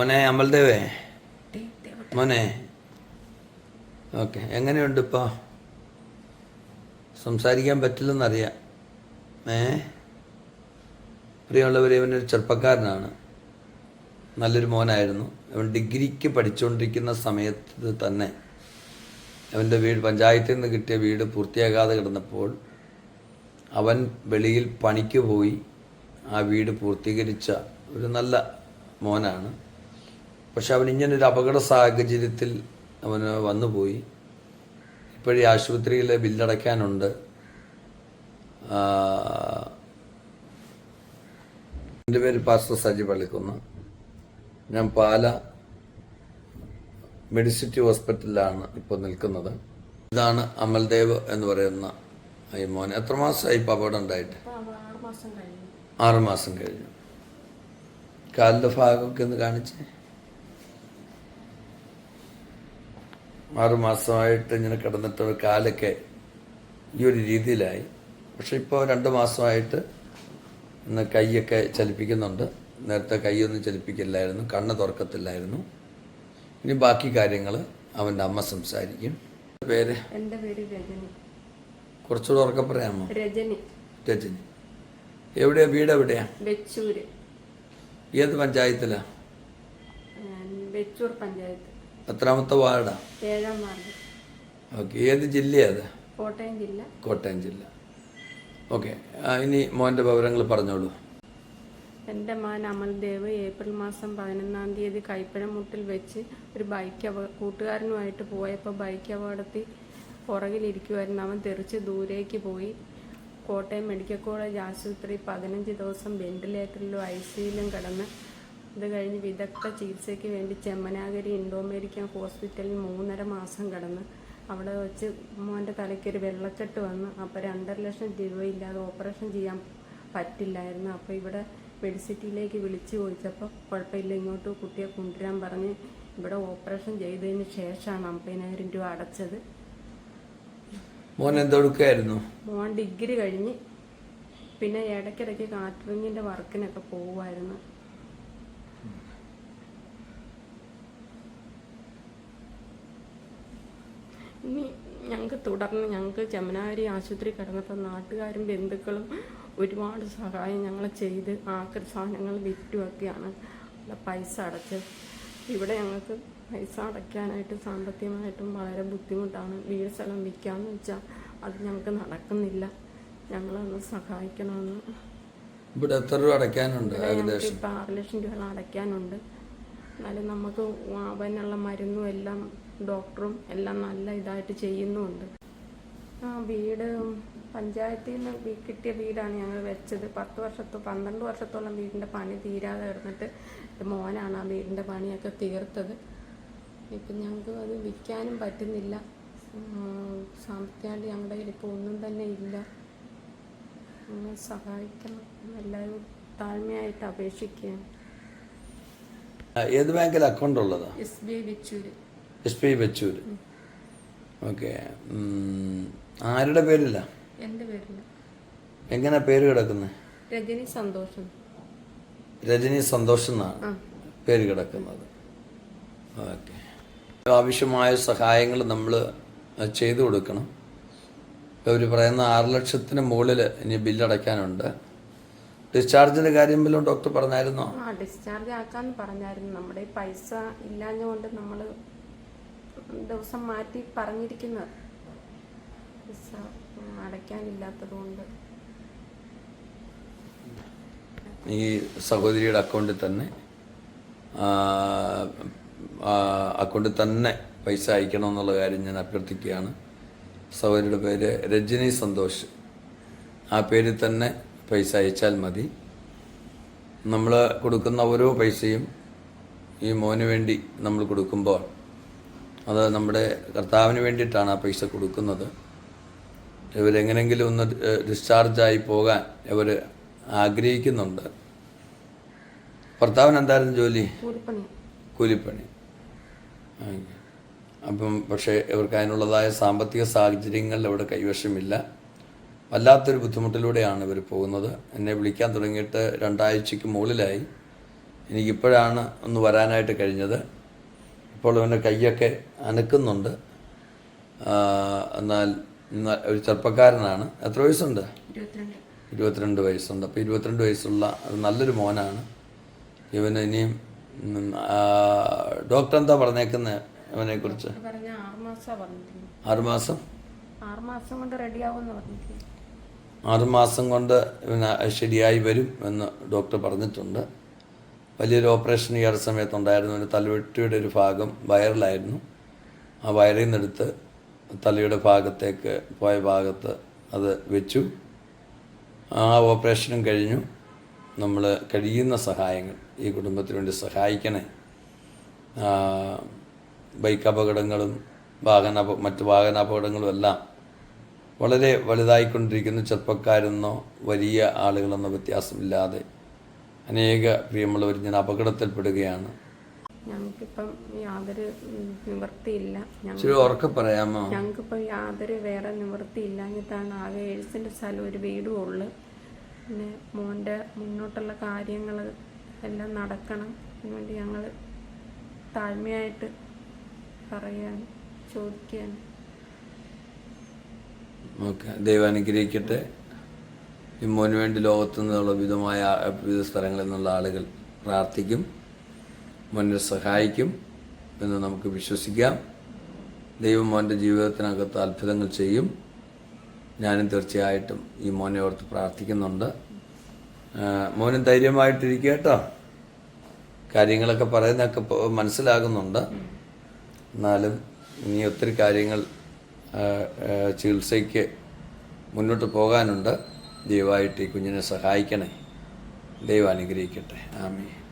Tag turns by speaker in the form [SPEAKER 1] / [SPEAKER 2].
[SPEAKER 1] മോനെ അമൽദേവേ. മോനെ. ഓക്കെ എങ്ങനെയുണ്ട് ഇപ്പോൾ സംസാരിക്കാൻ പറ്റില്ലെന്നറിയാം. ഏ? പ്രിയമുള്ളവർ ഇവനൊരു ചെറുപ്പക്കാരനാണ്. നല്ലൊരു മോനായിരുന്നു. അവൻ ഡിഗ്രിക്ക് പഠിച്ചുകൊണ്ടിരിക്കുന്ന സമയത്ത് തന്നെ അവന്റെ വീട് പഞ്ചായത്തിൽ നിന്ന് കിട്ടിയ വീട് പൂർത്തിയാകാതെ കിടന്നപ്പോൾ അവൻ വെളിയിൽ പണിക്ക് പോയി ആ വീട് പൂർത്തീകരിച്ച ഒരു നല്ല മോനാണ്. പക്ഷെ അവൻ ഇങ്ങനൊരു അപകട സാഹചര്യത്തിൽ അവന് വന്നുപോയി. ഇപ്പോഴീ ആശുപത്രിയിൽ ബില്ലടയ്ക്കാനുണ്ട്. എന്റെ പേര് പാസ്റ്റർ സജി പള്ളിക്കുന്ന്. ഞാൻ പാല മെഡിസിറ്റി ഹോസ്പിറ്റലിലാണ് ഇപ്പോൾ നിൽക്കുന്നത്. ഇതാണ് അമൽദേവ് എന്ന് പറയുന്ന ഈ മോൻ എത്ര മാസമായി ഇപ്പോൾ അപകടം ഉണ്ടായിട്ട്?
[SPEAKER 2] ആറ് മാസം കഴിഞ്ഞു.
[SPEAKER 1] കാലിന്റെ ഭാഗമൊക്കെ ഒന്ന് കാണിച്ചേ. ആറ് മാസമായിട്ട് ഇങ്ങനെ കിടന്നിട്ട് ഒരു കാലൊക്കെ ഈ ഒരു രീതിയിലായി. പക്ഷെ ഇപ്പോൾ രണ്ട് മാസമായിട്ട് ഇന്ന് കൈയൊക്കെ ചലിപ്പിക്കുന്നുണ്ട്. നേരത്തെ കൈയൊന്നും ചലിപ്പിക്കില്ലായിരുന്നു. കണ്ണ് തുറക്കത്തില്ലായിരുന്നു. ഇനി ബാക്കി കാര്യങ്ങൾ അവന്റെ അമ്മ സംസാരിക്കും. പേര്?
[SPEAKER 2] എന്റെ പേര് രജനി.
[SPEAKER 1] കുറച്ചുകൂടെ ഉറക്കെ പറയാമോ?
[SPEAKER 2] രജനി.
[SPEAKER 1] രജനി. എവിടെയാ? വീട് എവിടെയാ ഏത് പഞ്ചായത്തിലാ?
[SPEAKER 2] പഞ്ചായത്ത്.
[SPEAKER 1] എത്രാമത്തെ വാർഡാ?
[SPEAKER 2] ഏഴാം വാർഡ്.
[SPEAKER 1] ഓക്കെ ഏത് ജില്ലയാത്
[SPEAKER 2] കോട്ടയം ജില്ല.
[SPEAKER 1] കോട്ടയം ജില്ല. ഓക്കെ ഇനി മോന്റെ വിവരങ്ങൾ പറഞ്ഞോളൂ.
[SPEAKER 2] എന്റെ മകൻ അമൽദേവ് ഏപ്രിൽ മാസം പതിനൊന്നാം തീയതി കൈപ്പഴമുട്ടിൽ വെച്ച് ഒരു ബൈക്ക് അപ കൂട്ടുകാരനുമായിട്ട് പോയപ്പോൾ ബൈക്ക് അപകടത്തിൽ പുറകിലിരിക്കുമായിരുന്നു അവൻ തെറിച്ച് ദൂരേക്ക് പോയി. കോട്ടയം മെഡിക്കൽ കോളേജ് ആശുപത്രി പതിനഞ്ച് ദിവസം വെന്റിലേറ്ററിലും ഐ സിയിലും കിടന്ന് ഇത് കഴിഞ്ഞ് വിദഗ്ധ ചികിത്സയ്ക്ക് വേണ്ടി ചെമ്മനാഗരി ഇൻഡോ അമേരിക്കൻ ഹോസ്പിറ്റലിൽ മൂന്നര മാസം കടന്ന്. അവിടെ വെച്ച് മോന്റെ തലയ്ക്ക് ഒരു വെള്ളക്കെട്ട് വന്ന്. അപ്പോൾ രണ്ടര ലക്ഷം രൂപയില്ലാതെ ഓപ്പറേഷൻ ചെയ്യാൻ പറ്റില്ലായിരുന്നു. അപ്പോൾ ഇവിടെ മെഡിസിറ്റിയിലേക്ക് വിളിച്ച് ചോദിച്ചപ്പോൾ കുഴപ്പമില്ല ഇങ്ങോട്ട് കുട്ടിയെ കൊണ്ടുവരാൻ പറഞ്ഞ് ഇവിടെ ഓപ്പറേഷൻ ചെയ്തതിന് ശേഷമാണ് അമ്പതിനായിരം രൂപ അടച്ചത്.
[SPEAKER 1] മോൻ എന്തെടുക്കായിരുന്നു
[SPEAKER 2] മോൻ ഡിഗ്രി കഴിഞ്ഞ് പിന്നെ ഇടയ്ക്കിടയ്ക്ക് കാറ്ററിങ്ങിന്റെ വർക്കിനൊക്കെ പോകുമായിരുന്നു ഇനി ഞങ്ങൾക്ക് തുടർന്ന് ഞങ്ങൾക്ക് ചെമ്മനാരി ആശുപത്രി കിടന്നപ്പോൾ നാട്ടുകാരും ബന്ധുക്കളും ഒരുപാട് സഹായം ഞങ്ങൾ ചെയ്ത് ആക്രി സാധനങ്ങൾ വിറ്റുമൊക്കെയാണ് പൈസ അടച്ച്. ഇവിടെ ഞങ്ങൾക്ക് പൈസ അടയ്ക്കാനായിട്ട് സാമ്പത്തികമായിട്ടും വളരെ ബുദ്ധിമുട്ടാണ്. വീട് സ്ഥലം വിൽക്കാമെന്ന് വെച്ചാൽ അത് ഞങ്ങൾക്ക് നടക്കുന്നില്ല. ഞങ്ങളൊന്ന് സഹായിക്കണമെന്ന്.
[SPEAKER 1] ഇവിടെ എത്ര രൂപ അടയ്ക്കാനുണ്ട് ഏകദേശം?
[SPEAKER 2] ഇപ്പം ആറ് ലക്ഷം രൂപ അടയ്ക്കാനുണ്ട്. എന്നാലും നമുക്ക് അവനുള്ള മരുന്നും എല്ലാം ഡോക്ടറും എല്ലാം നല്ല ഇതായിട്ട് ചെയ്യുന്നുമുണ്ട് ആ വീട് പഞ്ചായത്തിൽ നിന്ന് കിട്ടിയ വീടാണ് ഞങ്ങൾ വെച്ചത്. പത്ത് വർഷത്തോ പന്ത്രണ്ട് വർഷത്തോളം വീടിന്റെ പണി തീരാതെ കിടന്നിട്ട് മോനാണ് ആ വീടിന്റെ പണിയൊക്കെ തീർത്തത്. ഇപ്പം ഞങ്ങൾക്ക് അത് വിൽക്കാനും പറ്റുന്നില്ല. സാമ്പത്തികമായിട്ട് ഞങ്ങളുടെ കയ്യിൽ ഇപ്പോൾ ഒന്നും തന്നെ ഇല്ല. ഒന്ന് സഹായിക്കണം. എല്ലാവരും താഴ്മയായിട്ട് അപേക്ഷിക്കുകയാണ്.
[SPEAKER 1] ഏത് ബാങ്കിൽ അക്കൗണ്ട് ഉള്ളത്?
[SPEAKER 2] S B I Vechoor
[SPEAKER 1] S P Bachoor okay. ആരുടെ പേരില്ല എങ്ങനെ പേര് കിടക്കുന്നത്
[SPEAKER 2] രജനി സന്തോഷം.
[SPEAKER 1] രജനി സന്തോഷം എന്നാണ് പേര് കിടക്കുന്നത്. ഓക്കെ. ആവശ്യമായ സഹായങ്ങൾ നമ്മൾ ചെയ്തു കൊടുക്കണം. അവർ പറയുന്ന ആറ് ലക്ഷത്തിന് മുകളിൽ ഇനി ബില്ലടയ്ക്കാനുണ്ട് ഡിസ്ചാർജിന്റെ കാര്യം വല്ലതും ഡോക്ടർ പറഞ്ഞായിരുന്നോ?
[SPEAKER 2] ആ ഡിസ്ചാർജ് ആക്കാന്ന് പറഞ്ഞായിരുന്നു. നമ്മുടെ പൈസ ഇല്ലാഞ്ഞുകൊണ്ട് നമ്മൾ ദിവസം മാറ്റി പറഞ്ഞിരിക്കുന്നത്. വിസ ഉം, അടയ്ക്കാനില്ലാത്തത് കൊണ്ട്
[SPEAKER 1] ഈ സഹോദരിയുടെ അക്കൗണ്ടിൽ തന്നെ അക്കൗണ്ടിൽ തന്നെ പൈസ അയക്കണം എന്നുള്ള കാര്യം ഞാൻ അഭ്യർത്ഥിക്കുകയാണ്. സഹോദരിയുടെ പേര് രജനി സന്തോഷ്. ആ പേരിൽ തന്നെ പൈസ അയച്ചാൽ മതി. നമ്മൾ കൊടുക്കുന്ന ഓരോ പൈസയും ഈ മോന് വേണ്ടി നമ്മൾ കൊടുക്കുമ്പോൾ അത് നമ്മുടെ കർത്താവിന് വേണ്ടിയിട്ടാണ് ആ പൈസ കൊടുക്കുന്നത്. ഇവരെങ്ങനെങ്കിലും ഒന്ന് ഡിസ്ചാർജായി പോകാൻ ഇവർ ആഗ്രഹിക്കുന്നുണ്ട്. ഭർത്താവിന് എന്തായിരുന്നു ജോലി?
[SPEAKER 2] കൂലിപ്പണി.
[SPEAKER 1] കൂലിപ്പണി. അപ്പം പക്ഷേ ഇവർക്ക് അതിനുള്ളതായ സാമ്പത്തിക സാഹചര്യങ്ങൾ ഇവിടെ കൈവശമില്ല. വല്ലാത്തൊരു ബുദ്ധിമുട്ടിലൂടെയാണ് ഇവർ പോകുന്നത്. എന്നെ വിളിക്കാൻ തുടങ്ങിയിട്ട് രണ്ടാഴ്ചയ്ക്ക് മുകളിലായി. എനിക്കിപ്പോഴാണ് ഒന്ന് വരാനായിട്ട് കഴിഞ്ഞത്. ഇപ്പോൾ അവന്റെ കൈയൊക്കെ അനക്കുന്നുണ്ട്. എന്നാൽ ഒരു ചെറുപ്പക്കാരനാണ്. എത്ര വയസ്സുണ്ട്?
[SPEAKER 2] ഇരുപത്തിരണ്ട്.
[SPEAKER 1] വയസ്സുണ്ട്. അപ്പോൾ ഇരുപത്തിരണ്ട് വയസ്സുള്ള നല്ലൊരു മോനാണ്. ഇവന് ഇനിയും ഡോക്ടർ എന്താ പറഞ്ഞേക്കുന്നത്
[SPEAKER 2] ഇവനെ കുറിച്ച്
[SPEAKER 1] ആറുമാസം
[SPEAKER 2] ആറുമാസം കൊണ്ട്
[SPEAKER 1] ആറുമാസം കൊണ്ട് ഇവന് ശരിയായി വരും എന്ന് ഡോക്ടർ പറഞ്ഞിട്ടുണ്ട്. വലിയൊരു ഓപ്പറേഷൻ ഈ അടുത്ത സമയത്തുണ്ടായിരുന്നു. ഒരു തലവെട്ടിയുടെ ഒരു ഭാഗം വയറിലായിരുന്നു. ആ വയറിൽ നിന്നെടുത്ത് തലയുടെ ഭാഗത്തേക്ക് പോയ ഭാഗത്ത് അത് വെച്ചു. ആ ഓപ്പറേഷനും കഴിഞ്ഞു. നമ്മൾ കഴിയുന്ന സഹായങ്ങൾ ഈ കുടുംബത്തിന് വേണ്ടി സഹായിക്കണേ. ബൈക്ക് അപകടങ്ങളും വാഹന മറ്റ് മറ്റ് വാഹനാപകടങ്ങളും എല്ലാം വളരെ വലുതായിക്കൊണ്ടിരിക്കുന്നു. ചെറുപ്പക്കാരെന്നോ വലിയ ആളുകളെന്നോ വ്യത്യാസമില്ലാതെ അനേക പ്രിയമുള്ളവർ ഞാൻ അപകടത്തിൽപ്പെടുകയാണ്.
[SPEAKER 2] ഞങ്ങൾക്കിപ്പം യാതൊരു നിവൃത്തിയില്ല. ഞങ്ങൾ
[SPEAKER 1] ഇച്ചിരി ഉറക്കെ പറയാമോ?
[SPEAKER 2] ഞങ്ങൾക്കിപ്പോൾ യാതൊരു വേറെ നിവൃത്തിയില്ലാഞ്ഞിട്ടാണ് ആകെ ഏഴ് സെന്റ് സ്ഥലം ഒരു വീടും ഉള്ളു. പിന്നെ മോന്റെ മുന്നോട്ടുള്ള കാര്യങ്ങൾ എല്ലാം നടക്കണം. അതിനുവേണ്ടി ഞങ്ങൾ താഴ്മയായിട്ട് പറയാൻ ചോദിക്കാൻ.
[SPEAKER 1] ഓക്കെ. ദൈവം അനുഗ്രഹിക്കട്ടെ. ഈ മോന് വേണ്ടി ലോകത്തു നിന്നുള്ള വിധമായ വിവിധ സ്ഥലങ്ങളിൽ നിന്നുള്ള ആളുകൾ പ്രാർത്ഥിക്കും മോനെ സഹായിക്കും എന്ന് നമുക്ക് വിശ്വസിക്കാം. ദൈവം മോന്റെ ജീവിതത്തിനകത്ത് അത്ഭുതങ്ങൾ ചെയ്യും. ഞാനും തീർച്ചയായിട്ടും ഈ മോനെ ഓർത്ത് പ്രാർത്ഥിക്കുന്നുണ്ട്. മോനും ധൈര്യമായിട്ടിരിക്കുക കേട്ടോ. കാര്യങ്ങളൊക്കെ പറയുന്നതൊക്കെ മനസ്സിലാകുന്നുണ്ട്. എന്നാലും ഇനി ഒത്തിരി കാര്യങ്ങൾ ചികിത്സയ്ക്ക് മുന്നോട്ട് പോകാനുണ്ട്. ദയവായിട്ട് ഈ കുഞ്ഞിനെ സഹായിക്കണേ. ദൈവം അനുഗ്രഹിക്കട്ടെ. ആമേ